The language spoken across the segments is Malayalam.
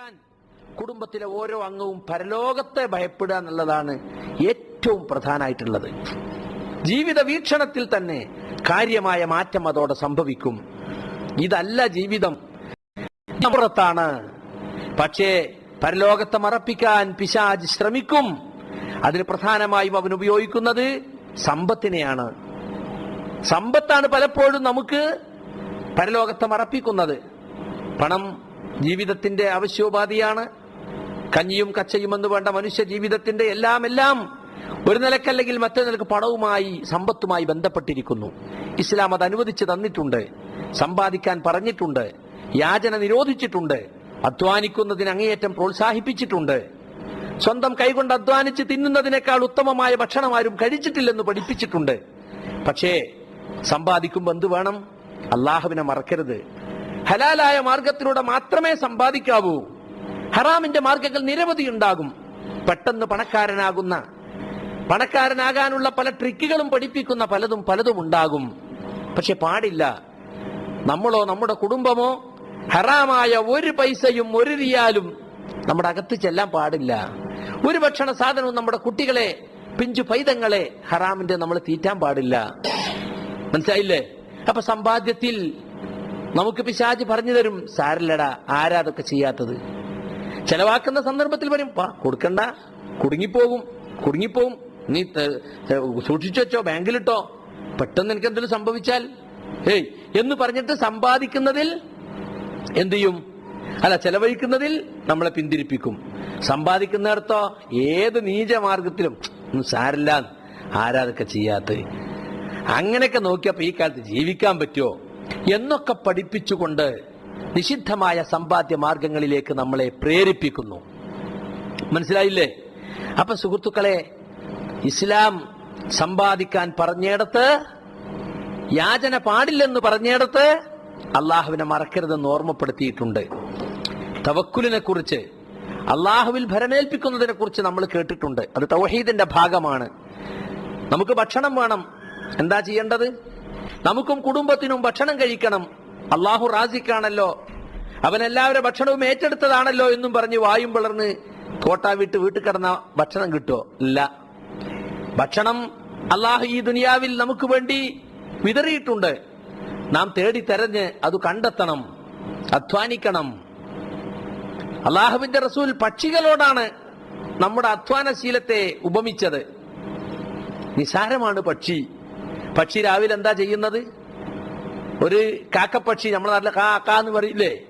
സമ്പാദിക്കാൻ കുടുംബത്തിലെ ഓരോ അംഗവും പരലോകത്തെ ഭയപ്പെടുക എന്നുള്ളതാണ് ഏറ്റവും പ്രധാനമായിട്ടുള്ളത്. ജീവിത വീക്ഷണത്തിൽ തന്നെ കാര്യമായ മാറ്റം അതോടെ സംഭവിക്കും. ഇതല്ല ജീവിതം. അപ്പുറത്താണ്. പക്ഷേ പരലോകത്തെ മറപ്പിക്കാൻ പിശാജ് ശ്രമിക്കും. അതിന് പ്രധാനമായും അവൻ ഉപയോഗിക്കുന്നത് സമ്പത്തിനെയാണ്. സമ്പത്താണ് പലപ്പോഴും നമുക്ക് പരലോകത്തെ മറപ്പിക്കുന്നത്. പണം ജീവിതത്തിന്റെ ആവശ്യോപാധിയാണ്. കഞ്ഞിയും കച്ചയും എന്ന് വേണ്ട മനുഷ്യ ജീവിതത്തിന്റെ എല്ലാം എല്ലാം ഒരു നിലക്കല്ലെങ്കിൽ മറ്റൊരു നിലയ്ക്ക് പണവുമായി സമ്പത്തുമായി ബന്ധപ്പെട്ടിരിക്കുന്നു. ഇസ്ലാം അത് അനുവദിച്ച് തന്നിട്ടുണ്ട് സമ്പാദിക്കാൻ പറഞ്ഞിട്ടുണ്ട് യാചന നിരോധിച്ചിട്ടുണ്ട് അധ്വാനിക്കുന്നതിന് അങ്ങേയറ്റം പ്രോത്സാഹിപ്പിച്ചിട്ടുണ്ട്. സ്വന്തം കൈകൊണ്ട് അധ്വാനിച്ച് തിന്നുന്നതിനേക്കാൾ ഉത്തമമായ ഭക്ഷണം ആരും കഴിച്ചിട്ടില്ലെന്ന് പഠിപ്പിച്ചിട്ടുണ്ട്. പക്ഷേ സമ്പാദിക്കുമ്പോൾ എന്ത് വേണം? അള്ളാഹുവിനെ മറക്കരുത്. ഹലാലായ മാർഗത്തിലൂടെ മാത്രമേ സമ്പാദിക്കാവൂ. ഹറാമിന്റെ മാർഗങ്ങൾ നിരവധി ഉണ്ടാകും. പെട്ടെന്ന് പണക്കാരനാകുന്ന പണക്കാരനാകാനുള്ള പല ട്രിക്കുകളും പഠിപ്പിക്കുന്ന പലതും പലതും ഉണ്ടാകും. പക്ഷെ പാടില്ല. നമ്മളോ നമ്മുടെ കുടുംബമോ ഹറാമായ ഒരു പൈസയും ഒരു റിയാലും നമ്മുടെ അകത്ത് ചെല്ലാൻ പാടില്ല. ഒരു ഭക്ഷണ സാധനവും നമ്മുടെ കുട്ടികളെ പിഞ്ചു പൈതങ്ങളെ ഹറാമിന്റെ നമ്മൾ തീറ്റാൻ പാടില്ല. മനസ്സിലായില്ലേ? അപ്പൊ സമ്പാദ്യത്തിൽ നമുക്ക് പിശാജ് പറഞ്ഞു തരും. സാരില്ലടാ ആരാ അതൊക്കെ ചെയ്യാത്തത്? ചെലവാക്കുന്ന സന്ദർഭത്തിൽ വരും കൊടുക്കണ്ട. കുടുങ്ങിപ്പോകും കുടുങ്ങിപ്പോകും. നീ സൂക്ഷിച്ചു വെച്ചോ ബാങ്കിലിട്ടോ. പെട്ടെന്ന് എനിക്ക് എന്തെങ്കിലും സംഭവിച്ചാൽ. ഏയ് എന്ന് പറഞ്ഞിട്ട് സമ്പാദിക്കുന്നതിൽ എന്തു ചെയ്യും? അല്ല ചെലവഴിക്കുന്നതിൽ നമ്മളെ പിന്തിരിപ്പിക്കും. സമ്പാദിക്കുന്നിടത്തോ ഏത് നീചമാർഗത്തിലും സാരില്ല ആരാതൊക്കെ ചെയ്യാത്ത അങ്ങനെയൊക്കെ നോക്കിയപ്പോ ഈ കാലത്ത് ജീവിക്കാൻ പറ്റുമോ എന്നൊക്കെ പഠിപ്പിച്ചുകൊണ്ട് നിഷിദ്ധമായ സമ്പാദ്യ മാർഗങ്ങളിലേക്ക് നമ്മളെ പ്രേരിപ്പിക്കുന്നു. മനസ്സിലായില്ലേ? അപ്പൊ സുഹൃത്തുക്കളെ ഇസ്ലാം സമ്പാദിക്കാൻ പറഞ്ഞിടത്ത് യാചന പാടില്ലെന്ന് പറഞ്ഞിടത്ത് അള്ളാഹുവിനെ മറക്കരുതെന്ന് ഓർമ്മപ്പെടുത്തിയിട്ടുണ്ട്. തവക്കുലിനെ കുറിച്ച് അള്ളാഹുവിൽ ഭരണേൽപ്പിക്കുന്നതിനെ കുറിച്ച് നമ്മൾ കേട്ടിട്ടുണ്ട്. അത് തൗഹീദിന്റെ ഭാഗമാണ്. നമുക്ക് ഭക്ഷണം വേണം. എന്താ ചെയ്യേണ്ടത്? നമുക്കും കുടുംബത്തിനും ഭക്ഷണം കഴിക്കണം. അള്ളാഹു റാസിക്കാണല്ലോ. അവൻ എല്ലാവരുടെ ഭക്ഷണവും ഏറ്റെടുത്തതാണല്ലോ എന്നും പറഞ്ഞ് വായും പിളർന്ന് കോട്ടാ വിട്ട് വീട്ടിൽ കിടന്ന ഭക്ഷണം കിട്ടുമോ ഇല്ല. ഭക്ഷണം അള്ളാഹു ഈ ദുനിയാവിൽ നമുക്ക് വേണ്ടി വിതറിയിട്ടുണ്ട്. നാം തേടി തെരഞ്ഞ് അത് കണ്ടെത്തണം അധ്വാനിക്കണം. അള്ളാഹുവിന്റെ റസൂൽ പക്ഷികളോടാണ് നമ്മുടെ അധ്വാനശീലത്തെ ഉപമിച്ചത്. നിസാരമാണ് പക്ഷി. പക്ഷി രാവിലെ എന്താ ചെയ്യുന്നത്? ഒരു കാക്കപ്പക്ഷി നമ്മുടെ നാട്ടിലെ കാ കാ എന്ന് പറയില്ലേ?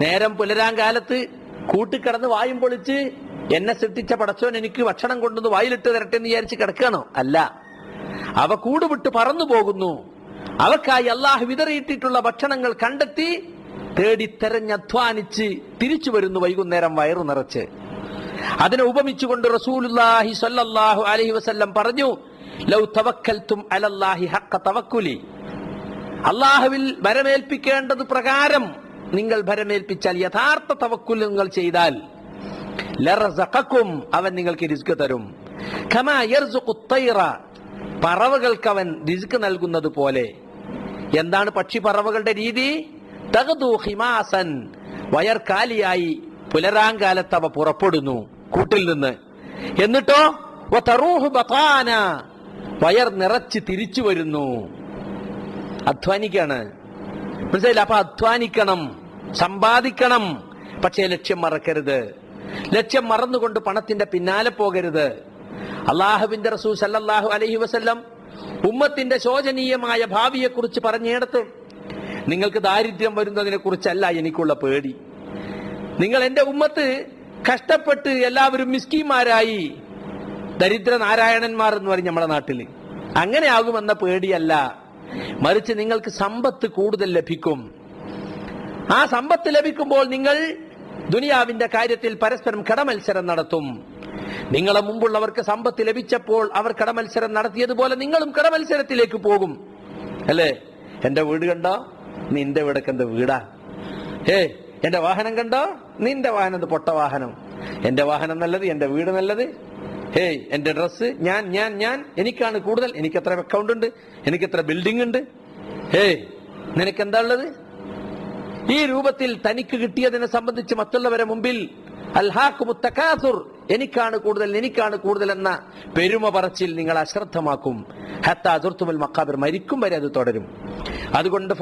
നേരം പുലരാൻ കാലത്ത് കൂട്ടിക്കിടന്ന് വായും പൊളിച്ച് എന്നെ സൃഷ്ടിച്ച പടച്ചോൻ എനിക്ക് ഭക്ഷണം കൊണ്ടുവന്ന് വായിലിട്ട് തരട്ടെ എന്ന് വിചാരിച്ച് കിടക്കുകയാണോ? അല്ല. അവ കൂടുവിട്ട് പറന്നു പോകുന്നു. അവക്കായി അള്ളാഹ് വിതറിയിട്ടിട്ടുള്ള ഭക്ഷണങ്ങൾ കണ്ടെത്തി തേടി തെരഞ്ഞധ്വാനിച്ച് തിരിച്ചു വരുന്നു വൈകുന്നേരം വയറു നിറച്ച്. അതിനെ ഉപമിച്ചുകൊണ്ട് റസൂലുള്ളാഹി സ്വല്ലല്ലാഹു അലൈഹി വസല്ലം പറഞ്ഞു ലൗ അലല്ലാഹി തവക്കുലി. അള്ളാഹുവിൽ ഭരമേൽപ്പിക്കേണ്ടത് പ്രകാരം നിങ്ങൾ ഭരമേൽപ്പിച്ചാൽ യഥാർത്ഥ തവക്കുൽ നിങ്ങൾ ചെയ്താൽ അവൻ നിങ്ങൾക്ക് റിസ്ക് തരും. തൈറ പറവകൾക്ക് അവൻ റിസ്ക് നൽകുന്നത് പോലെ. എന്താണ് പക്ഷി പറവകളുടെ രീതി? ഹിമാസൻ വയർക്കാലിയായി പുലരാങ്കാലത്ത് അവ പുറപ്പെടുന്നു കൂട്ടിൽ നിന്ന്. എന്നിട്ടോ? വയർ നിറച്ച് തിരിച്ചു വരുന്നു. അധ്വാനിക്കാണ്. മനസ്സിലായില്ല? അപ്പൊ അധ്വാനിക്കണം സമ്പാദിക്കണം. പക്ഷേ ലക്ഷ്യം മറക്കരുത്. ലക്ഷ്യം മറന്നുകൊണ്ട് പണത്തിന്റെ പിന്നാലെ പോകരുത്. അള്ളാഹുവിന്റെ റസൂ സല്ലാഹു അലഹി വസ്ല്ലം ഉമ്മത്തിന്റെ ശോചനീയമായ ഭാവിയെ കുറിച്ച് പറഞ്ഞിടത്ത്. നിങ്ങൾക്ക് ദാരിദ്ര്യം വരുന്നതിനെ കുറിച്ചല്ല എനിക്കുള്ള പേടി. നിങ്ങൾ എന്റെ ഉമ്മത്ത് കഷ്ടപ്പെട്ട് എല്ലാവരും മിസ്കിമാരായി ദരിദ്ര നാരായണന്മാർ എന്ന് പറയും നമ്മുടെ നാട്ടിൽ അങ്ങനെ ആകുമെന്ന പേടിയല്ല. മറിച്ച് നിങ്ങൾക്ക് സമ്പത്ത് കൂടുതൽ ലഭിക്കും. ആ സമ്പത്ത് ലഭിക്കുമ്പോൾ നിങ്ങൾ ദുനിയാവിന്റെ കാര്യത്തിൽ പരസ്പരം കടമത്സരം നടത്തും. നിങ്ങളെ മുമ്പുള്ളവർക്ക് സമ്പത്ത് ലഭിച്ചപ്പോൾ അവർ കടമത്സരം നടത്തിയതുപോലെ നിങ്ങളും കടമത്സരത്തിലേക്ക് പോകും. അല്ലേ? എന്റെ വീട് കണ്ടോ? നിന്റെ വീടൊക്കെ എന്റെ വീടാ? ഏ എന്റെ വാഹനം കണ്ടോ? നിന്റെ വാഹനം പൊട്ട വാഹനം? എന്റെ വാഹനം നല്ലത് എന്റെ വീട് നല്ലത്. ഹേയ് എന്റെ ഡ്രസ്സ് ഞാൻ ഞാൻ ഞാൻ. എനിക്കാണ് കൂടുതൽ. എനിക്ക് എത്ര അക്കൗണ്ട് ഉണ്ട്. എനിക്ക് എത്ര ബിൽഡിംഗ് ഉണ്ട്. ഹേയ് നിനക്ക് എന്താ ഉള്ളത്? ഈ രൂപത്തിൽ തനിക്ക് കിട്ടിയതിനെ സംബന്ധിച്ച് മറ്റുള്ളവരെ മുമ്പിൽ അൽഹാഖുമുത്തക്കാസുർ എനിക്കാണ് കൂടുതൽ എനിക്കാണ് കൂടുതൽ എന്ന പെരുമ പറച്ചിൽ നിങ്ങൾ അശ്രദ്ധമാക്കും. ഹത്ത അസുർത്തുമൽ മക്കാബിർ മരിക്കും വരെ അത് തുടരും. അതുകൊണ്ട്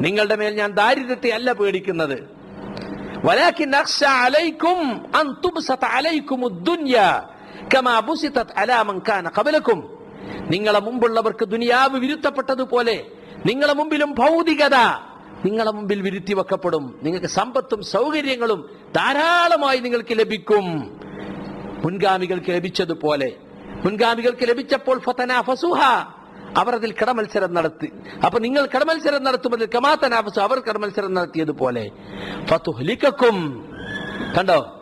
നിങ്ങളുടെ മേൽ ഞാൻ ദാരിദ്ര്യത്തെ അല്ല പേടിക്കുന്നത്. ولكن أخشى عليكم أن تبسط عليكم الدنيا كما بسطت على من كان قبلكم നിങ്ങളെ മുമ്പുള്ളവർക്ക് ദുനിയാവ് വിരുത്തപ്പെട്ടതുപോലെ നിങ്ങളെ മുമ്പിലും ഭൗതികത നിങ്ങളെ മുമ്പിൽ വിരുത്തി വെക്കപ്പെടും നിങ്ങൾക്ക് സമ്പത്തും സൗകര്യങ്ങളും ധാരാളമായി നിങ്ങൾക്ക് ലഭിക്കും മുൻഗാമികൾക്ക് ലഭിച്ചതുപോലെ മുൻഗാമികൾക്ക് ലഭിച്ചപ്പോൾ ഫതനാഫസുഹ അവർ അതിൽ കടമത്സരം നടത്തി. അപ്പൊ നിങ്ങൾ കടമത്സരം നടത്തുമ്പോൾ കമാത്തനാഫസ് അവർ കടമത്സരം നടത്തിയതുപോലെ. കണ്ടോ?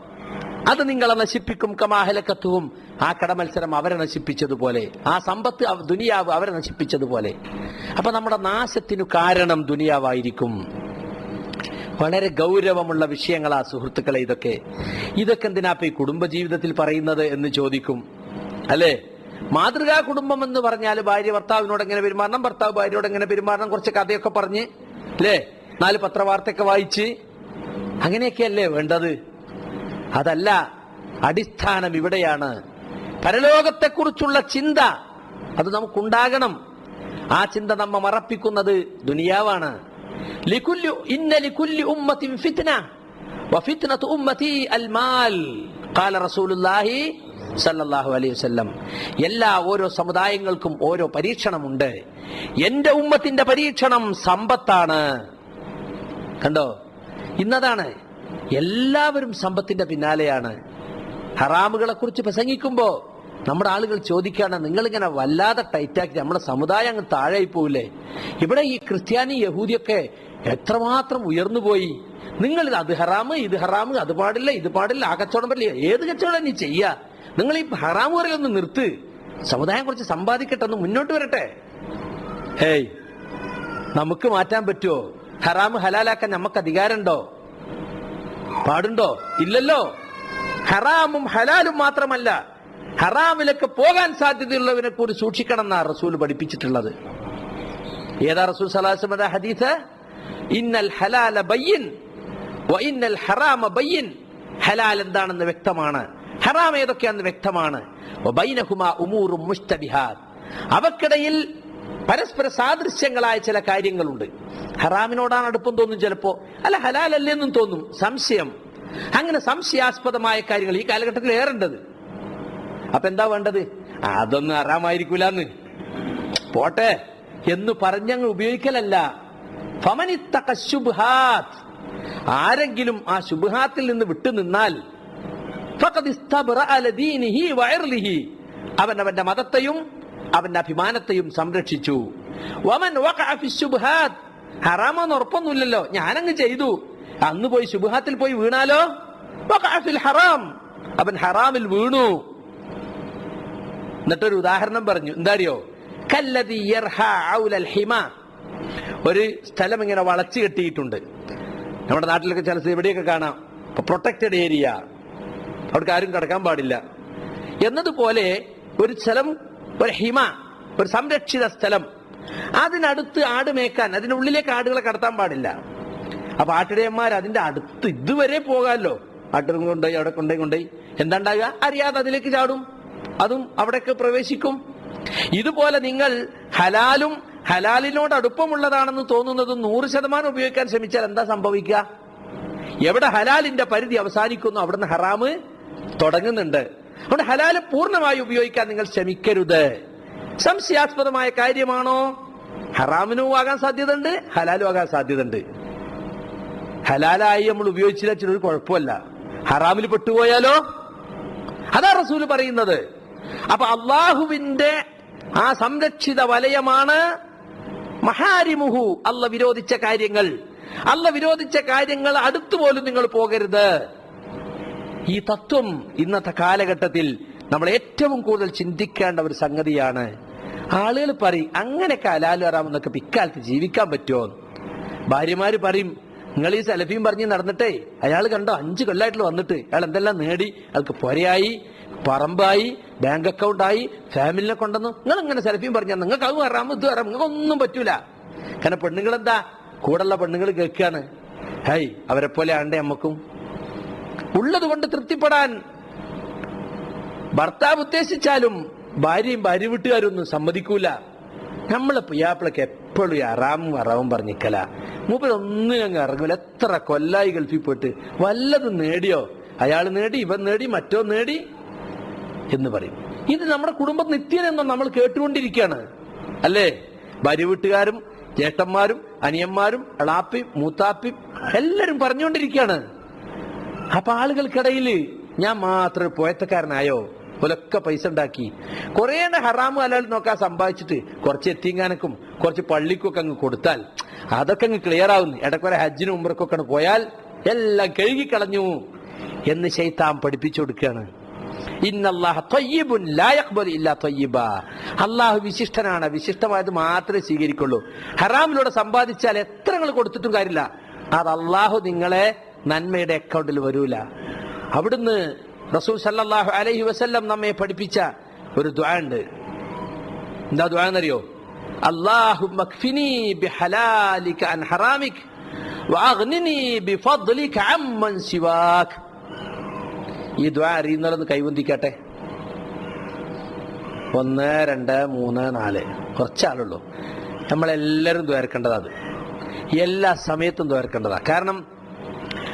അത് നിങ്ങളെ നശിപ്പിക്കും കമാഹലക്കത്തുവും. ആ കടമത്സരം അവരെ നശിപ്പിച്ചതുപോലെ. ആ സമ്പത്ത് ദുനിയാവ് അവരെ നശിപ്പിച്ചതുപോലെ. അപ്പൊ നമ്മുടെ നാശത്തിനു കാരണം ദുനിയാവായിരിക്കും. വളരെ ഗൗരവമുള്ള വിഷയങ്ങളാ സുഹൃത്തുക്കളെ ഇതൊക്കെ. ഇതൊക്കെ എന്തിനാ ഈ കുടുംബജീവിതത്തിൽ പറയുന്നത് എന്ന് ചോദിക്കും. അല്ലേ? മാതൃകാ കുടുംബം എന്ന് പറഞ്ഞാൽ ഭാര്യ ഭർത്താവിനോട് എങ്ങനെ പെരുമാറണം ഭർത്താവ് ഭാര്യയോട് എങ്ങനെ പെരുമാറണം കുറച്ച് കഥയൊക്കെ പറഞ്ഞ് അല്ലേ നാല് പത്രവാർത്തയൊക്കെ വായിച്ച്. അങ്ങനെയൊക്കെയല്ലേ വേണ്ടത്? അതല്ല അടിസ്ഥാനം ഇവിടെയാണ്. പരലോകത്തെക്കുറിച്ചുള്ള ചിന്ത അത് നമുക്കുണ്ടാകണം. ആ ചിന്ത നമ്മ മറപ്പിക്കുന്നത് ദുനിയാവാണ്. ഫിത്ന വഫിത്നത്തു ഉമ്മതി അൽമാൽ ഖാല റസൂലുള്ളാഹി സല്ലല്ലാഹു അലൈഹി വസ്ല്ലം. എല്ലാ ഓരോ സമുദായങ്ങൾക്കും ഓരോ പരീക്ഷണമുണ്ട്. എന്റെ ഉമ്മത്തിന്റെ പരീക്ഷണം സമ്പത്താണ്. കണ്ടോ? ഇന്നതാണ്. എല്ലാവരും സമ്പത്തിന്റെ പിന്നാലെയാണ്. ഹറാമുകളെ കുറിച്ച് പ്രസംഗിക്കുമ്പോ നമ്മുടെ ആളുകൾ ചോദിക്കുകയാണ് നിങ്ങളിങ്ങനെ വല്ലാതെ ടൈറ്റാക്കി നമ്മുടെ സമുദായം അങ്ങ് താഴെയായി പോവില്ലേ? ഇവിടെ ഈ ക്രിസ്ത്യാനി യഹൂദിയൊക്കെ എത്രമാത്രം ഉയർന്നുപോയി. നിങ്ങൾ ഇത് അത് ഹറാമ് ഇത് ഹറാമ് അത് പാടില്ല ഇത് പാടില്ല ആ കച്ചവടം പറ്റില്ല ഏത് കച്ചവടം നീ ചെയ്യാ? നിങ്ങൾ ഈ ഹറാമു പറയിലൊന്ന് നിർത്ത്. സമുദായം കുറച്ച് സമ്പാദിക്കട്ടെ ഒന്ന് മുന്നോട്ട് വരട്ടെ. ഹേയ് നമുക്ക് മാറ്റാൻ പറ്റുമോ ഹറാം ഹലാലാക്കാൻ നമുക്ക് അധികാരമുണ്ടോ? പാടുണ്ടോ? ഇല്ലല്ലോ. ഹറാമും ഹലാലും മാത്രമല്ല ഹറാമിലേക്ക് പോകാൻ സാധ്യതയുള്ളവനെ കൂടി സൂക്ഷിക്കണം എന്നാ റസൂൽ പഠിപ്പിച്ചിട്ടുള്ളത്. ഏതാ റസൂൽ സലാഹുമ ഹദീസ്? ഇന്നൽ ഹലാല ബയ്യൻ ഇന്നൽ ഹറാമ ബയ്യൻ. ഹലാൽ എന്താണെന്ന് വ്യക്തമാണ്. ഹറാം ഏതൊക്കെയാണെന്ന് വ്യക്തമാണ്. അവക്കിടയിൽ പരസ്പര സാദൃശ്യങ്ങളായ ചില കാര്യങ്ങളുണ്ട്. ഹറാമിനോടാണ് അടുപ്പം തോന്നും ചിലപ്പോ. അല്ല ഹലാലല്ലെന്നും തോന്നും. സംശയം. അങ്ങനെ സംശയാസ്പദമായ കാര്യങ്ങൾ ഈ കാലഘട്ടത്തിൽ ഏറേണ്ടത്. അപ്പൊ എന്താ വേണ്ടത്? അതൊന്നും ഹറാമായിരിക്കൂലെന്ന്. പോട്ടെ. എന്ന് പറഞ്ഞങ്ങ് ഉപയോഗിക്കലല്ല. ഫമനിത്തക ആരെങ്കിലും ആ ശുഭഹാത്തിൽ നിന്ന് വിട്ടുനിന്നാൽ അവൻ അവന്റെ മതത്തെയും അവന്റെ അഭിമാനത്തെയും സംരക്ഷിച്ചു. വമൻ ഞാനങ്ങ് ചെയ്തു. അന്ന് പോയി ശുഭഹാത്തിൽ പോയി വീണാലോ? ഹറാം. അവൻ ഹറാമിൽ വീണു. എന്നിട്ടൊരു ഉദാഹരണം പറഞ്ഞു. ഔലൽ ഹിമ. ഒരു സ്ഥലം ഇങ്ങനെ വളച്ചു കെട്ടിയിട്ടുണ്ട്. നമ്മുടെ നാട്ടിലൊക്കെ ചില എവിടെയൊക്കെ കാണാം. പ്രൊട്ടക്റ്റഡ് ഏരിയ അവിടേക്ക് ആരും കടക്കാൻ പാടില്ല. എന്നതുപോലെ ഒരു സ്ഥലം ഒരു ഹിമ ഒരു സംരക്ഷിത സ്ഥലം. അതിനടുത്ത് ആട് മേക്കാൻ അതിനുള്ളിലേക്ക് ആടുകളെ കടത്താൻ പാടില്ല. അപ്പൊ ആട്ടിടയന്മാർ അതിന്റെ അടുത്ത് ഇതുവരെ പോകാമല്ലോ ആട്ടിടം കൊണ്ടുപോയി അവിടെ കൊണ്ടുപോയി കൊണ്ടുപോയി. എന്താ ഉണ്ടാകുക അറിയാതെ അതിലേക്ക് ചാടും. അതും അവിടേക്ക് പ്രവേശിക്കും. ഇതുപോലെ നിങ്ങൾ ഹലാലും ഹലാലിനോട് അടുപ്പമുള്ളതാണെന്ന് തോന്നുന്നത് നൂറ് ശതമാനം ഉപയോഗിക്കാൻ ശ്രമിച്ചാൽ എന്താ സംഭവിക്കുക? എവിടെ ഹലാലിന്റെ പരിധി അവസാനിക്കുന്നു അവിടുന്ന് ഹറാമ്? തുടങ്ങുന്നുണ്ട്. അതുകൊണ്ട് ഹലാൽ പൂർണമായി ഉപയോഗിക്കാൻ നിങ്ങൾ ശ്രമിക്കരുത്. സംശയാസ്പദമായ കാര്യമാണോ? ഹറാമിനും ആകാൻ സാധ്യതയുണ്ട് ഹലാലും ആകാൻ സാധ്യതയുണ്ട്. ഹലാലായി നമ്മൾ ഉപയോഗിച്ചില്ല ഒരു കുഴപ്പമല്ല. ഹറാമിൽ പെട്ടുപോയാലോ? അതാ റസൂൽ പറയുന്നത്. അപ്പൊ അള്ളാഹുവിന്റെ ആ സംരക്ഷിത വലയമാണ് മഹാരിമുഹു അല്ല വിരോധിച്ച കാര്യങ്ങൾ. അല്ല വിരോധിച്ച കാര്യങ്ങൾ അടുത്തുപോലും നിങ്ങൾ പോകരുത്. ഈ തത്വം ഇന്നത്തെ കാലഘട്ടത്തിൽ നമ്മൾ ഏറ്റവും കൂടുതൽ ചിന്തിക്കേണ്ട ഒരു സംഗതിയാണ്. ആളുകൾ പറയും അങ്ങനെയൊക്കെ ഹലാൽ വരാമെന്നൊക്കെ പിക്കാലത്ത് ജീവിക്കാൻ പറ്റുമോ? ഭാര്യമാര് പറയും നിങ്ങൾ ഈ സെലഫിയും പറഞ്ഞ് നടന്നിട്ടേ അയാൾ കണ്ടോ അഞ്ച് കൊല്ലായിട്ടുള്ള വന്നിട്ട് അയാൾ എന്തെല്ലാം നേടി അയാൾക്ക് പൊരയായി പറമ്പായി ബാങ്ക് അക്കൗണ്ട് ആയി ഫാമിലിനെ കൊണ്ടുവന്നു. നിങ്ങൾ ഇങ്ങനെ സെലഫിയും പറഞ്ഞു നിങ്ങൾക്ക് അത് വരാം ഇത് വരാം നിങ്ങൾക്ക് ഒന്നും പറ്റൂല. കാരണം പെണ്ണുങ്ങൾ എന്താ കൂടെയുള്ള പെണ്ണുങ്ങൾ കേൾക്കുകയാണ്. ഹൈ അവരെ പോലെ ആണ്ടേ അമ്മക്കും. ഉള്ളത് കൊണ്ട് തൃപ്തിപ്പെടാൻ ഭർത്താവ് ഉദ്ദേശിച്ചാലും ഭാര്യയും ഭാര്യ വീട്ടുകാരൊന്നും സമ്മതിക്കൂല. നമ്മളെ പിയാപ്പിളക്ക് എപ്പോഴും അറാമും അറാവും പറഞ്ഞിക്കല മൂപ്പരൊന്നും ഞങ്ങൾ ഇറങ്ങൂല. എത്ര കൊല്ലായി ഗൾഫിൽ പോയിട്ട്. വല്ലതും നേടിയോ? അയാൾ നേടി ഇവൻ നേടി മറ്റോ നേടി എന്ന് പറയും. ഇത് നമ്മുടെ കുടുംബ നിത്യനെന്നോ നമ്മൾ കേട്ടുകൊണ്ടിരിക്കുകയാണ്. അല്ലേ? ഭാര്യ വീട്ടുകാരും ജ്യേഷ്ഠന്മാരും അനിയന്മാരും അളാപ്പി മൂത്താപ്പി എല്ലാരും പറഞ്ഞുകൊണ്ടിരിക്കുകയാണ്. അപ്പൊ ആളുകൾക്കിടയിൽ ഞാൻ മാത്രം പോയത്തക്കാരനായോ? ഒലൊക്കെ പൈസ ഉണ്ടാക്കി. കുറേ ഹറാമു അലാൾ നോക്കാൻ സമ്പാദിച്ചിട്ട് കുറച്ച് എത്തിങ്ങാനക്കും കുറച്ച് പള്ളിക്കൊക്കെ അങ്ങ് കൊടുത്താൽ അതൊക്കെ അങ്ങ് ക്ലിയർ ആവുന്നു. ഇടക്കുറെ ഹജ്ജിനും ഉമ്രക്കൊക്കെ പോയാൽ എല്ലാം കഴുകിക്കളഞ്ഞു എന്ന് ശൈത്താൻ പഠിപ്പിച്ചു കൊടുക്കുകയാണ്. അള്ളാഹു വിശിഷ്ടനാണ്. വിശിഷ്ടമായത് മാത്രമേ സ്വീകരിക്കുള്ളൂ. ഹറാമിലൂടെ സമ്പാദിച്ചാൽ എത്ര നിങ്ങൾ കൊടുത്തിട്ടും കാര്യമില്ല. അത് അള്ളാഹു നിങ്ങളെ നന്മയുടെ അക്കൗണ്ടിൽ വരൂല. അവിടുന്ന് റസൂൽ സല്ലാഹു അലഹി വസല്ലം നമ്മെ പഠിപ്പിച്ച ഒരു ദ്വാ ഉണ്ട്. എന്താ ദ്വാ എന്നറിയോ? അള്ളാഹു മക്ഫിനി ബിഹലാലിക അൻ ഹറാമിക് വഅഗ്നിനി ബിഫദ്ലിക അമ്മൻ സിവാക് ഈ കൈവന്തിക്കട്ടെ. ഒന്ന് രണ്ട് മൂന്ന് നാല്. കുറച്ചാളുള്ളൂ. നമ്മളെല്ലാരും ദ്വാരക്കേണ്ടത് അത് എല്ലാ സമയത്തും ദ്വാരക്കേണ്ടതാ കാരണം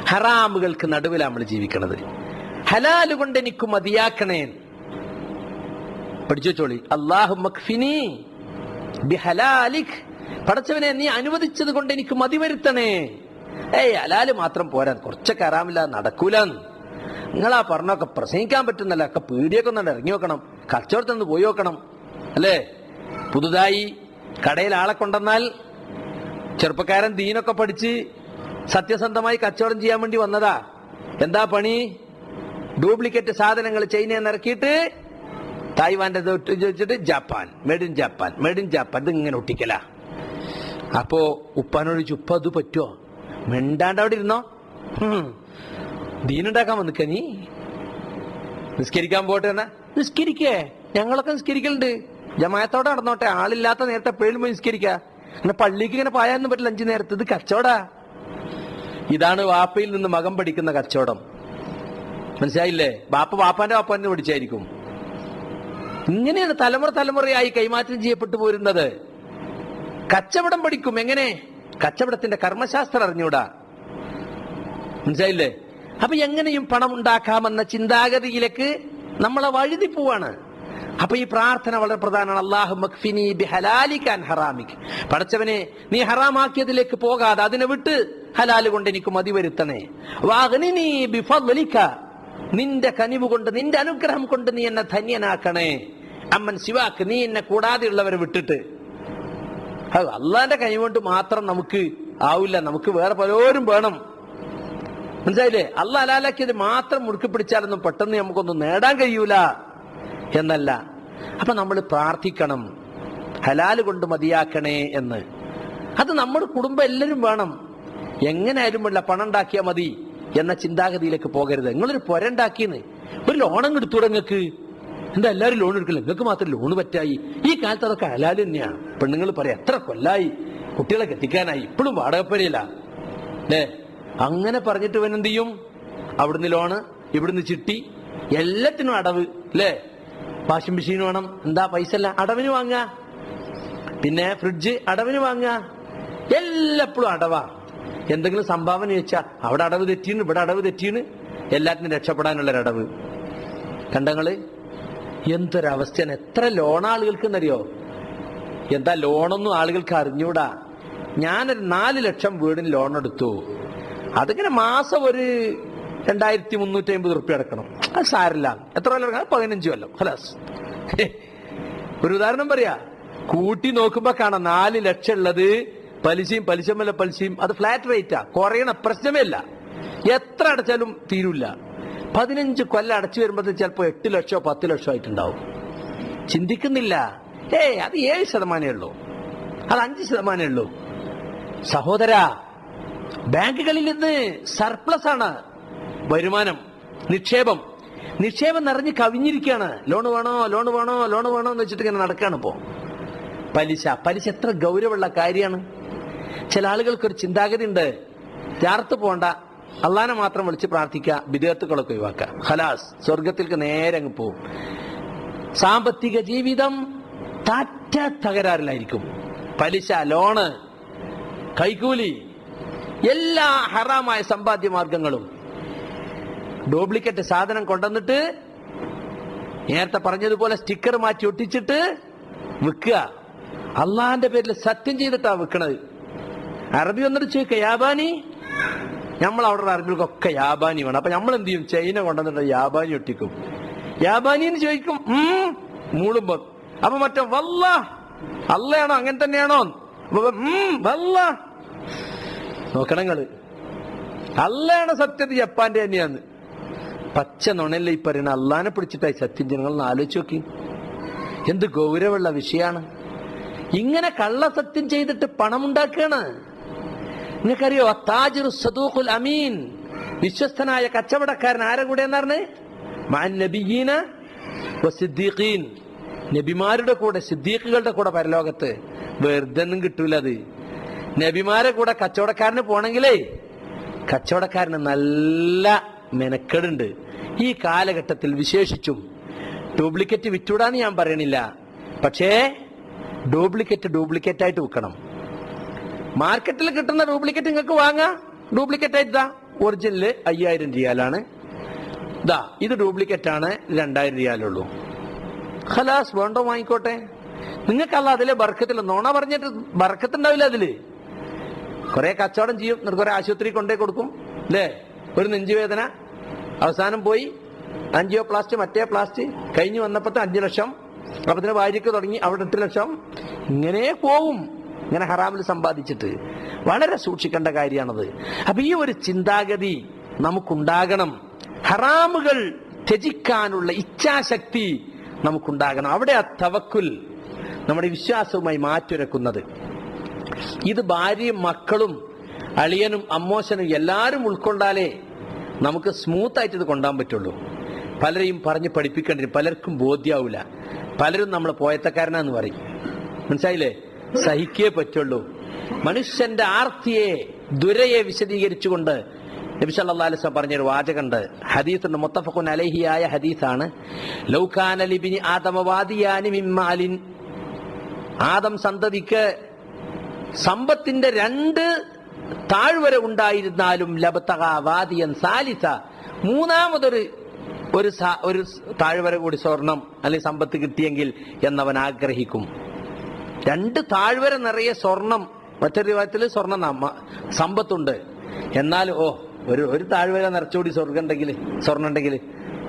ഹറാമുകൾക്ക് നടുവിലാണ് നമ്മൾ ജീവിക്കണത്. ഹലാൽ കൊണ്ട് എനിക്ക് മതിയാക്കണേ. പഠിച്ചു വെച്ചോളി. അള്ളാഹു പടച്ചവനെ നീ അനുവദിച്ചത് കൊണ്ട് എനിക്ക് മതി വരുത്തണേ. ഏയ് ഹലാൽ മാത്രം പോരാ. കുറച്ചൊക്കെ അറാമില്ല നടക്കൂല നിങ്ങളാ പറഞ്ഞൊക്കെ പ്രസംഗിക്കാൻ പറ്റുന്നല്ല? ഒക്കെ പീടിയൊക്കെ ഒന്ന് ഇറങ്ങി വെക്കണം. കച്ചവടത്തിൽ നിന്ന് പോയി വെക്കണം. അല്ലേ? പുതുതായി കടയിൽ ആളെ കൊണ്ടെന്നാൽ ചെറുപ്പക്കാരൻ ദീനൊക്കെ പഠിച്ച് സത്യസന്ധമായി കച്ചവടം ചെയ്യാൻ വേണ്ടി വന്നതാ. എന്താ പണി? ഡ്യൂപ്ലിക്കേറ്റ് സാധനങ്ങൾ ചൈനയിൽ നിന്ന് ഇറക്കിയിട്ട് തായ്വാന്റെ വെച്ചിട്ട് Japan. Made in Japan. Made in Japan. ഇത് ഇങ്ങനെ ഒട്ടിക്കല. അപ്പോ ഉപ്പാനോട് ചുപ്പ അത് പറ്റുമോ മിണ്ടാണ്ട് അവിടെ ഇരുന്നോ. ദീനുണ്ടാക്കാൻ വന്നിക്ക നീ? നിസ്കരിക്കാൻ പോട്ടെ എന്നാ? നിസ്കരിക്കേ. ഞങ്ങളൊക്കെ നിസ്കരിക്കലുണ്ട്. ജമായത്തോടെ നടന്നോട്ടെ. ആളില്ലാത്ത നേരത്തെ എപ്പോഴും പോയി നിസ്കരിക്കാ. അങ്ങനെ പള്ളിക്ക് ഇങ്ങനെ പായാനൊന്നും പറ്റില്ല. അഞ്ചു നേരത്തെ. ഇത് കച്ചവടാ. ഇതാണ് വാപ്പയിൽ നിന്ന് മകം പഠിക്കുന്ന കച്ചവടം. മനസ്സിലായില്ലേ? ബാപ്പ ബാപ്പാന്റെ ബാപ്പാന്റെ പഠിച്ചായിരിക്കും ഇങ്ങനെയാണ് തലമുറ തലമുറയായി കൈമാറ്റം ചെയ്യപ്പെട്ടു പോരുന്നത്. കച്ചവടം പഠിക്കും. എങ്ങനെ? കച്ചവടത്തിന്റെ കർമ്മശാസ്ത്രം അറിഞ്ഞൂടാ. മനസ്സിലായില്ലേ? അപ്പൊ എങ്ങനെയും പണം ഉണ്ടാക്കാമെന്ന ചിന്താഗതിയിലേക്ക് നമ്മളെ വഴുതി പോവാണ്. അപ്പൊ ഈ പ്രാർത്ഥന വളരെ പ്രധാനമാണ്. അള്ളാഹു മക്ഫിനി ബിഹലാലിക്കാൻ ഹറാമിക്. പഠിച്ചവനെ നീ ഹറാമാക്കിയതിലേക്ക് പോകാതെ അതിനെ വിട്ട് ഹലാൽ കൊണ്ട് എനിക്ക് മതി വരുത്തണേ. നിന്റെ കനിവ് കൊണ്ട് നിന്റെ അനുഗ്രഹം കൊണ്ട് നീ എന്നെ ധന്യനാക്കണേ. അമ്മൻ ശിവാക്ക് നീ എന്നെ കൂടാതെയുള്ളവരെ വിട്ടിട്ട്. അള്ളാന്റെ കൈ കൊണ്ട് മാത്രം നമുക്ക് ആവില്ല. നമുക്ക് വേറെ പലരും വേണം. മനസ്സിലായില്ലേ? അല്ല അലാലാക്കിയത് മാത്രം മുറുക്കി പിടിച്ചാലൊന്നും പെട്ടെന്ന് നമുക്കൊന്നും നേടാൻ കഴിയൂല എന്നല്ല. അപ്പൊ നമ്മൾ പ്രാർത്ഥിക്കണം. ഹലാൽ കൊണ്ട് മതിയാക്കണേ എന്ന്. അത് നമ്മുടെ കുടുംബം എല്ലാവരും വേണം. എങ്ങനെയായാലും വേണ്ട പണം ഉണ്ടാക്കിയാൽ മതി എന്ന ചിന്താഗതിയിലേക്ക് പോകരുത്. നിങ്ങളൊരു പുര ഉണ്ടാക്കിയെന്ന് ഒരു ലോണും എടുത്തു നിങ്ങൾക്ക്. എന്താ എല്ലാവരും ലോൺ എടുക്കില്ല? നിങ്ങൾക്ക് മാത്രം ലോൺ പറ്റായി. ഈ കാലത്ത് അതൊക്കെ ഹലാൽ തന്നെയാണ് പെണ്ണുങ്ങൾ പറയാം എത്ര കൊല്ലായി. കുട്ടികളെ കെട്ടിക്കാനായി. ഇപ്പോഴും വാടകപ്പരയില്ല. അല്ലേ അങ്ങനെ പറഞ്ഞിട്ട് ഇവൻ എന്ത് ചെയ്യും? അവിടുന്ന് ലോണ് ഇവിടുന്ന് ചിട്ടി എല്ലാത്തിനും അടവ് അല്ലേ വാഷിംഗ് മെഷീൻ വേണം. എന്താ പൈസ അല്ല അടവിന് വാങ്ങുക പിന്നെ ഫ്രിഡ്ജ് അടവിന് വാങ്ങുക എല്ലപ്പോഴും അടവാ. എന്തെങ്കിലും സംഭാവന ചോദിച്ചാൽ അവിടെ അടവ് തെറ്റീണ് ഇവിടെ അടവ് തെറ്റീണ് എല്ലാത്തിനും രക്ഷപ്പെടാനുള്ള ഒരു അടവ്. കണ്ടങ്ങൾ എന്തൊരവസ്ഥയാണ്? എത്ര ലോൺ ആളുകൾക്ക് എന്നറിയോ എന്താ ലോണൊന്നും ആളുകൾക്ക് അറിഞ്ഞൂടാ. ഞാനൊരു നാല് ലക്ഷം വീടിന് ലോൺ എടുത്തു. അതിങ്ങനെ മാസം ഒരു രണ്ടായിരത്തി മുന്നൂറ്റി അമ്പത് റുപ്യ അടക്കണം. അത് സാരില്ല എത്ര കൊല്ലം അടക്കണം? പതിനഞ്ച് കൊല്ലം. ഹലാസ് ഒരു ഉദാഹരണം പറയാ. കൂട്ടി നോക്കുമ്പോ കാണാം നാല് ലക്ഷം ഉള്ളത് പലിശയും പലിശമല്ല പലിശയും. അത് ഫ്ലാറ്റ് റേറ്റാ കുറയണ പ്രശ്നമേ ഇല്ല. എത്ര അടച്ചാലും തീരൂല. പതിനഞ്ച് കൊല്ലം അടച്ചു വരുമ്പോൾ ചിലപ്പോൾ എട്ട് ലക്ഷമോ പത്ത് ലക്ഷമോ ആയിട്ടുണ്ടാവും. ചിന്തിക്കുന്നില്ല. ഏ അത് ഏഴ് ശതമാനമേ ഉള്ളൂ. അത് അഞ്ച് ശതമാനമേ ഉള്ളൂ. സഹോദര ബാങ്കുകളിൽ നിന്ന് സർപ്ലസ് ആണ്. വരുമാനം നിക്ഷേപം. നിക്ഷേപം നിറഞ്ഞ് കവിഞ്ഞിരിക്കുകയാണ്. ലോൺ വേണോ ലോൺ വേണോ ലോൺ വേണോ എന്ന് വെച്ചിട്ട് ഇങ്ങനെ നടക്കുകയാണ് ഇപ്പോ. പലിശ പലിശ എത്ര ഗൗരവമുള്ള കാര്യമാണ്. ചില ആളുകൾക്കൊരു ചിന്താഗതി ഉണ്ട് ചാർത്ത് പോണ്ട. അള്ളാനെ മാത്രം വിളിച്ച് പ്രാർത്ഥിക്കുക വിദേഹത്തുക്കളൊക്കെ ഒഴിവാക്കുക. ഹലാസ് സ്വർഗത്തിലേക്ക് നേരെ അങ്ങ് പോവും. സാമ്പത്തിക ജീവിതം താറ്റ തകരാറിലായിരിക്കും. പലിശ ലോണ് കൈക്കൂലി എല്ലാ ഹറാമായ സമ്പാദ്യ മാർഗങ്ങളും ഡ്യൂപ്ലിക്കേറ്റ് സാധനം കൊണ്ടുവന്നിട്ട് നേരത്തെ പറഞ്ഞതുപോലെ സ്റ്റിക്കർ മാറ്റി ഒട്ടിച്ചിട്ട് വിൽക്കുക. അള്ളാന്റെ പേരിൽ സത്യം ചെയ്തിട്ടാണ് വിൽക്കണത്. അറബി വന്നിട്ട് ചോദിക്കുക യാബാനി? നമ്മൾ അവിടെ അറബികൾക്കൊക്കെ യാബാനി വേണം. അപ്പൊ നമ്മൾ എന്ത് ചെയ്യും? ചൈന കൊണ്ടുവന്നിട്ട് യാബാനി ഒട്ടിക്കും. യാബാനി എന്ന് ചോദിക്കും മൂളുമ്പോ അപ്പൊ മറ്റേ വല്ല അല്ലയാണോ അങ്ങനെ തന്നെയാണോ? വല്ല. നോക്കണങ്ങൾ അല്ലയാണ് സത്യത്തിൽ ജപ്പാന്റെ തന്നെയാന്ന്. പച്ച നുണല്ലേ ഈ പറയുന്ന അള്ളാനെ പിടിച്ചിട്ടായി സത്യം ജനങ്ങൾ ആലോചിച്ച് നോക്കി. എന്ത് ഗൗരവമുള്ള വിഷയാണ് ഇങ്ങനെ കള്ളസത്യം ചെയ്തിട്ട് പണം പണമുണ്ടാക്കുകയാണ്. നിങ്ങൾക്കറിയോ താജിറു സദൂഖുൽ അമീൻ. വിശ്വസ്തനായ കച്ചവടക്കാരൻ ആരെ കൂടെ എന്നാണ് നബിയീന സിദ്ദീഖീൻ. നബിമാരുടെ കൂടെ സിദ്ദീഖുകളുടെ കൂടെ പരലോകത്ത്. വെറുതെ ഒന്നും കിട്ടൂല അത്. നബിമാരെ കൂടെ കച്ചവടക്കാരന് പോണെങ്കിലേ കച്ചവടക്കാരന് നല്ല മെനക്കെടുണ്ട്. ഈ കാലഘട്ടത്തിൽ വിശേഷിച്ചും ഡ്യൂപ്ലിക്കേറ്റ് വിറ്റൂടാന്ന് ഞാൻ പറയണില്ല. പക്ഷേ ഡ്യൂപ്ലിക്കേറ്റ് ഡ്യൂപ്ലിക്കേറ്റ് ആയിട്ട് വിൽക്കണം മാർക്കറ്റിൽ കിട്ടുന്ന ഡ്യൂപ്ലിക്കേറ്റ് നിങ്ങൾക്ക് വാങ്ങാം. ഡ്യൂപ്ലിക്കേറ്റ് ഇതാ ഒറിജിനൽ അയ്യായിരം റിയാലാണ്. ഇതാ ഇത് ഡ്യൂപ്ലിക്കേറ്റ് ആണ് രണ്ടായിരം റിയാലുള്ളൂ. ഖലാസ് വേണ്ടോ വാങ്ങിക്കോട്ടെ? നിങ്ങൾക്കല്ല അതിലെ ബർക്കത്തിൽ നോണ പറഞ്ഞിട്ട് ബർക്കത്തുണ്ടാവില്ല അതിൽ. കുറെ കച്ചവടം ചെയ്യും എന്നിട്ട് കുറെ ആശുപത്രി കൊണ്ടേ കൊടുക്കും. അല്ലേ ഒരു നെഞ്ചുവേദന. അവസാനം പോയി അഞ്ചിയോ പ്ലാസ്റ്റ് മറ്റേ പ്ലാസ്റ്റ് കഴിഞ്ഞു വന്നപ്പോഴത്തെ അഞ്ചു ലക്ഷം. അപ്പത്തിന് ഭാര്യക്ക് തുടങ്ങി അവിടെ എട്ട് ലക്ഷം. ഇങ്ങനെ പോവും. ഇങ്ങനെ ഹറാമിൽ സമ്പാദിച്ചിട്ട് വളരെ സൂക്ഷിക്കേണ്ട കാര്യമാണത്. അപ്പൊ ഈ ഒരു ചിന്താഗതി നമുക്കുണ്ടാകണം. ഹറാമുകൾ ത്യജിക്കാനുള്ള ഇച്ഛാശക്തി നമുക്കുണ്ടാകണം. അവിടെ ആ തവക്കുൽ നമ്മുടെ വിശ്വാസവുമായി മാറ്റുരക്കുന്നത്. ഇത് ഭാര്യയും മക്കളും അളിയനും അമ്മോശനും എല്ലാവരും ഉൾക്കൊണ്ടാലേ നമുക്ക് സ്മൂത്ത് ആയിട്ട് ഇത് കൊണ്ടാൻ പറ്റുള്ളൂ. പലരെയും പറഞ്ഞ് പഠിപ്പിക്കേണ്ടി. പലർക്കും ബോധ്യാവില്ല പലരും നമ്മൾ പോയത്തക്കാരനാന്ന് പറയും. മനസ്സിലായില്ലേ? സഹിക്കേ പറ്റുള്ളൂ. മനുഷ്യന്റെ ആർത്തിയെ ദുരയെ വിശദീകരിച്ചുകൊണ്ട് നബി സല്ലല്ലാഹു അലൈഹി വസല്ലം പറഞ്ഞൊരു വാചകമുണ്ട്. ഹദീസുണ്ട് മുത്തഫഖുൻ അലൈഹിയായ ഹദീസാണ്. ലൗകാന ലിബിനി ആദമവാദിയാനി മിമ്മാലിൻ ആദം സന്തതിക്ക് സമ്പത്തിന്റെ രണ്ട് താഴ്വര ഉണ്ടായിരുന്നാലും ലബത്തക വാദിയൻ സാലിസ. മൂന്നാമതൊരു ഒരു ഒരു താഴ്വര കൂടി സ്വർണം അല്ലെങ്കിൽ സമ്പത്ത് കിട്ടിയെങ്കിൽ എന്നവൻ ആഗ്രഹിക്കും. രണ്ട് താഴ്വര നിറയെ സ്വർണം മറ്റൊരു വിഭാഗത്തിൽ സ്വർണ നമ്മ സമ്പത്തുണ്ട്. എന്നാൽ ഓ ഒരു ഒരു താഴ്വര നിറച്ചുകൂടി സ്വർഗം ഉണ്ടെങ്കിൽ സ്വർണം ഉണ്ടെങ്കിൽ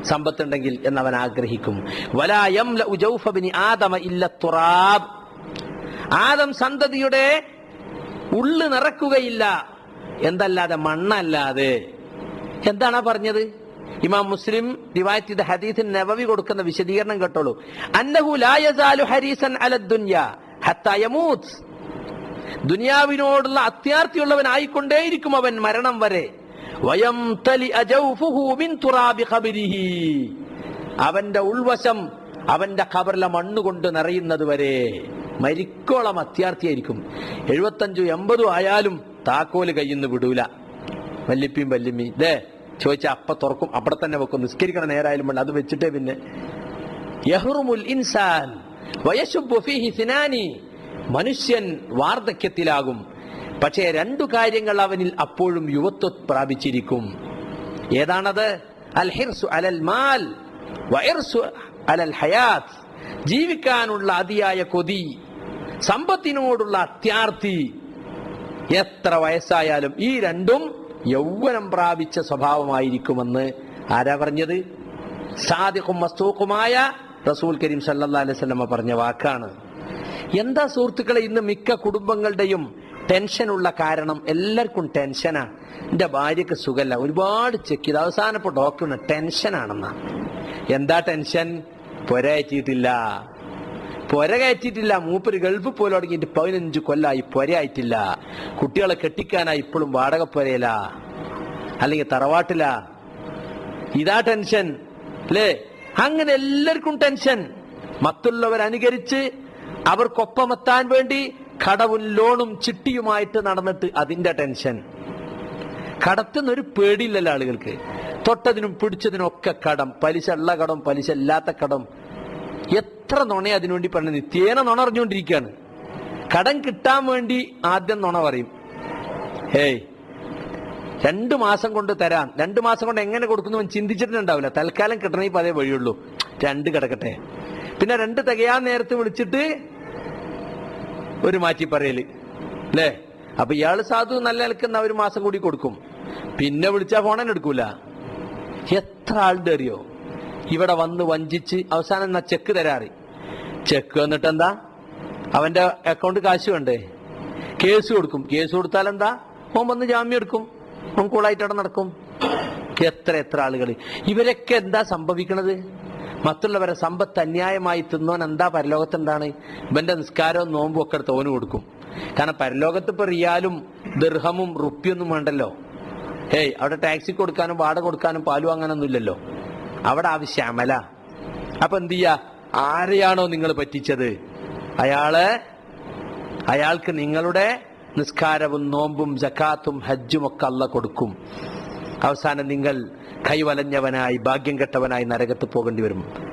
സമ്പത്തുണ്ടെങ്കിൽ എന്ന് അവൻ ആഗ്രഹിക്കും വലായം ആദമ ഇല്ല തുറാബ്. ആദം സന്തതിയുടെ ഉള്ളു നിറക്കുകയില്ല. എന്തല്ലാതെ മണ്ണല്ലാതെ. എന്താണ് പറഞ്ഞത്? ഇമാം മുസ്ലിം റിവായത്ത് ഹദീസിന് നബവി കൊടുക്കുന്ന വിശദീകരണം കേട്ടോളൂ. അന്നഹു ലാ യസാലു ഹരീസൻ അല ദുനിയ ഹത്താ യമൂത്ത്. ദുനിയാവിനോടുള്ള അത്യാർത്ഥിയുള്ളവനായിക്കൊണ്ടേയിരിക്കും അവൻ മരണം വരെ. വയം തലി അജൗഫുഹു മിൻ തുറാബി ഖബരിഹി. അവന്റെ ഉൾവശം അവന്റെ ഖബറിലെ മണ്ണുകൊണ്ട് നിറയുന്നത് വരെ. മരിക്കോളം അത്യാർത്ഥിയായിരിക്കും എഴുപത്തഞ്ചും എൺപതും ആയാലും താക്കോൽ കയ്യിന്ന് വിടൂല. വല്ലിപ്പിയും വല്ലിമ്മി ദേ ചോദിച്ച അപ്പ തുറക്കും. അവിടെ തന്നെ വെക്കും. നിസ്കരിക്കണ നേരായാലും അത് വെച്ചിട്ടേ പിന്നെ. യഹ്റുമുൽ ഇൻസാൻ. സിനാനി. മനുഷ്യൻ വാർദ്ധക്യത്തിലാകും. പക്ഷേ രണ്ടു കാര്യങ്ങൾ അവനിൽ അപ്പോഴും യുവത്വം പ്രാപിച്ചിരിക്കും. ഏതാണത്? അൽഹിർസു അലൽ മാൽ വയർസു അലൽ ഹയാത്ത് ജീവിക്കാനുള്ള അതിയായ കൊതി സമ്പത്തിനോടുള്ള അത്യാർത്ഥി. എത്ര വയസ്സായാലും ഈ രണ്ടും യൗവനം പ്രാപിച്ച സ്വഭാവമായിരിക്കുമെന്ന് ആരാ പറഞ്ഞത്? സാദിഖും മസ്തൂഖുമായ റസൂൽ കരീം സല്ലല്ലാഹു അലൈഹി വസല്ലമ പറഞ്ഞ വാക്കാണ്. എന്താ സുഹൃത്തുക്കളെ ഇന്ന് മിക്ക കുടുംബങ്ങളുടെയും ടെൻഷനുള്ള കാരണം എല്ലാവർക്കും ടെൻഷനാ. എന്റെ ഭാര്യക്ക് സുഖല്ല. ഒരുപാട് ചെക്ക് ചെയ്ത്. അവസാനപ്പോ ഡോക്ടറിന് ടെൻഷനാണെന്നാ. എന്താ ടെൻഷൻ? പുര കയറ്റിയിട്ടില്ല. പുര കയറ്റിയിട്ടില്ല. മൂപ്പര് ഗൾഫ് പോലും തുടങ്ങിയിട്ട് പതിനഞ്ച് കൊല്ലായി ആയിട്ടില്ല. കുട്ടികളെ കെട്ടിക്കാനായി ഇപ്പോഴും വാടക പുരയില്ല അല്ലെങ്കിൽ തറവാട്ടില. ഇതാ ടെൻഷൻ. അല്ലേ? അങ്ങനെ എല്ലാവർക്കും ടെൻഷൻ. മറ്റുള്ളവർ അനുകരിച്ച് അവർക്കൊപ്പമെത്താൻ വേണ്ടി കടവും ലോണും ചിട്ടിയുമായിട്ട് നടന്നിട്ട് അതിന്റെ ടെൻഷൻ. കടത്തുന്ന ഒരു പേടിയില്ലല്ലോ ആളുകൾക്ക്. തൊട്ടതിനും പിടിച്ചതിനും ഒക്കെ കടം. പലിശ ഉള്ള കടം പലിശ ഇല്ലാത്ത കടം. എത്ര നുണ അതിനുവേണ്ടി പറഞ്ഞു നിത്യേന നുണ അറിഞ്ഞുകൊണ്ടിരിക്കുകയാണ് കടം കിട്ടാൻ വേണ്ടി ആദ്യം നുണ പറയും. ഹേയ് രണ്ടു മാസം കൊണ്ട് തരാം. രണ്ട് മാസം കൊണ്ട് എങ്ങനെ കൊടുക്കുന്നു ചിന്തിച്ചിട്ടുണ്ടാവില്ല. തൽക്കാലം കിട്ടണമെങ്കിൽ അതേ വഴിയുള്ളൂ. രണ്ട് കിടക്കട്ടെ. പിന്നെ രണ്ട് തികയാൻ നേരത്തെ വിളിച്ചിട്ട് ഒരു മാറ്റി പറയൽ അല്ലേ? അപ്പൊ ഇയാൾ സാധു നല്ല നിൽക്കുന്ന ഒരു മാസം കൂടി കൊടുക്കും. പിന്നെ വിളിച്ചാ ഫോണൻ എടുക്കൂല. എത്ര ആളുടെ അറിയോ? ഇവിടെ വന്ന് വഞ്ചിച്ച് അവസാനം എന്നാ ചെക്ക് തരാറി. ചെക്ക് വന്നിട്ട് എന്താ? അവന്റെ അക്കൗണ്ട് കാശ് വേണ്ടേ? കേസ് കൊടുക്കും. കേസ് കൊടുത്താൽ എന്താ? ഓൻ വന്ന് ജാമ്യം എടുക്കും. ഓൻ കൂളായിട്ട് അവിടെ നടക്കും. എത്ര എത്ര ആളുകൾ ഇവരൊക്കെ എന്താ സംഭവിക്കണത്? മറ്റുള്ളവരെ സമ്പത്ത് അന്യായമായി തിന്നോൻ എന്താ പരലോകത്തുണ്ടാണ് ഇവന്റെ നിസ്കാരവും നോമ്പും ഒക്കെ എടുത്ത് ഓന് കൊടുക്കും. കാരണം പരലോകത്ത് ഇപ്പൊ റിയാലും ദീർഹമും റുപ്പിയൊന്നും വേണ്ടല്ലോ. ഏയ് അവിടെ ടാക്സി കൊടുക്കാനും വാടക കൊടുക്കാനും പാലു വാങ്ങാനൊന്നും ഇല്ലല്ലോ. അവിടെ ആവശ്യമല അപ്പൊ എന്ത് ചെയ്യാ? ആരെയാണോ നിങ്ങൾ പറ്റിച്ചത്? അയാൾ അയാൾക്ക് നിങ്ങളുടെ നിസ്കാരവും നോമ്പും ജക്കാത്തും ഹജ്ജും ഒക്കെ അല്ല കൊടുക്കും. അവസാനം നിങ്ങൾ കൈവലഞ്ഞവനായി ഭാഗ്യം കെട്ടവനായി നരകത്ത് പോകേണ്ടി വരും.